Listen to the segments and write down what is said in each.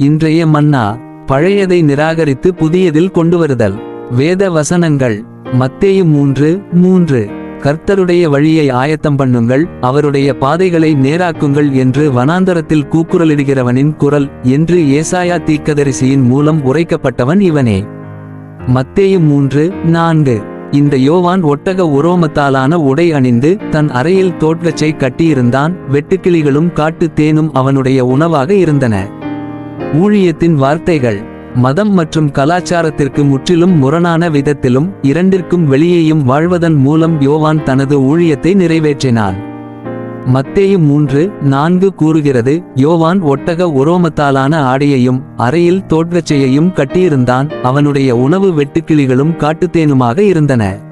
இன்றைய மன்னா பழையதை நிராகரித்து புதியதில் கொண்டுவருதல். வேத வசனங்கள் மத்தேயு மூன்று மூன்று. கர்த்தருடைய வழியை ஆயத்தம் பண்ணுங்கள் அவருடைய பாதைகளை நேராக்குங்கள் என்று வனாந்தரத்தில் கூக்குரலிடுகிறவனின் குரல் என்று ஏசாயா தீக்கதரிசியின் மூலம் உரைக்கப்பட்டவன் இவனே. மத்தேயு மூன்று நான்கு. இந்த யோவான் ஒட்டக உரோமத்தாலான உடை அணிந்து தன் அறையில் தோட்கச்சை கட்டியிருந்தான் வெட்டுக்கிளிகளும் காட்டுத் தேனும் அவனுடைய உணவாக இருந்தன. ஊழியத்தின் வார்த்தைகள் மதம் மற்றும் கலாச்சாரத்திற்கு முற்றிலும் முரணான விதத்திலும் இரண்டிற்கும் வெளியேயும் வாழ்வதன் மூலம் யோவான் தனது ஊழியத்தை நிறைவேற்றினான். மத்தேயு மூன்று நான்கு கூறுகிறது யோவான் ஒட்டக உரோமத்தாலான ஆடையையும் அறையில் தோட்கச்சையையும் கட்டியிருந்தான் அவனுடைய உணவு வெட்டுக்கிளிகளும் காட்டுத்தேனுமாக இருந்தன.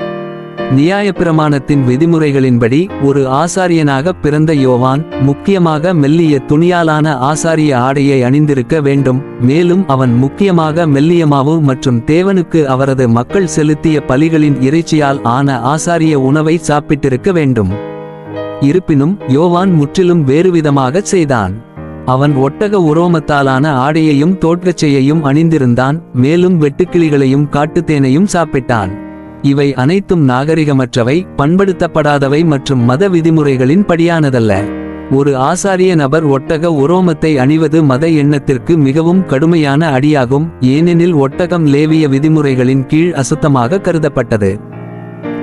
நியாயப்பிரமாணத்தின் விதிமுறைகளின்படி ஒரு ஆசாரியனாக பிறந்த யோவான் முக்கியமாக மெல்லிய துணியாலான ஆசாரிய ஆடையை அணிந்திருக்க வேண்டும். மேலும் அவன் முக்கியமாக மெல்லியமாவு மற்றும் தேவனுக்கு அவரது மக்கள் செலுத்திய பலிகளின் இறைச்சியால் ஆன ஆசாரிய உணவை சாப்பிட்டிருக்க வேண்டும். இருப்பினும் யோவான் முற்றிலும் வேறுவிதமாகச் செய்தான். அவன் ஒட்டக உரோமத்தாலான ஆடையையும் தோட்கச்சையையும் அணிந்திருந்தான். மேலும் வெட்டுக்கிளிகளையும் காட்டுத்தேனையும் சாப்பிட்டான். இவை அனைத்தும் நாகரிகமற்றவை பண்படுத்தப்படாதவை மற்றும் மத விதிமுறைகளின் படியானதல்ல. ஒரு ஆசாரிய நபர் ஒட்டக உரோமத்தை அணிவது மத எண்ணத்திற்கு மிகவும் கடுமையான அடியாகும் ஏனெனில் ஒட்டகம் லேவிய விதிமுறைகளின் கீழ் அசுத்தமாக கருதப்பட்டது.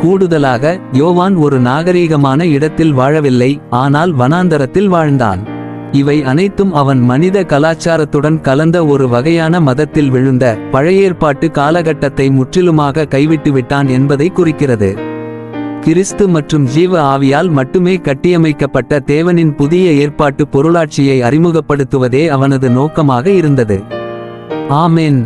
கூடுதலாக யோவான் ஒரு நாகரீகமான இடத்தில் வாழவில்லை ஆனால் வனாந்தரத்தில் வாழ்ந்தான். இவை அனைத்தும் அவன் மனித கலாச்சாரத்துடன் கலந்த ஒரு வகையான மதத்தில் விழுந்த பழையேற்பாட்டு காலகட்டத்தை முற்றிலுமாக கைவிட்டு விட்டான் என்பதை குறிக்கிறது. கிறிஸ்து மற்றும் ஜீவ ஆவியால் மட்டுமே கட்டியமைக்கப்பட்ட தேவனின் புதிய ஏற்பாட்டு பொருளாட்சியை அறிமுகப்படுத்துவதே அவனது நோக்கமாக இருந்தது. ஆமென்.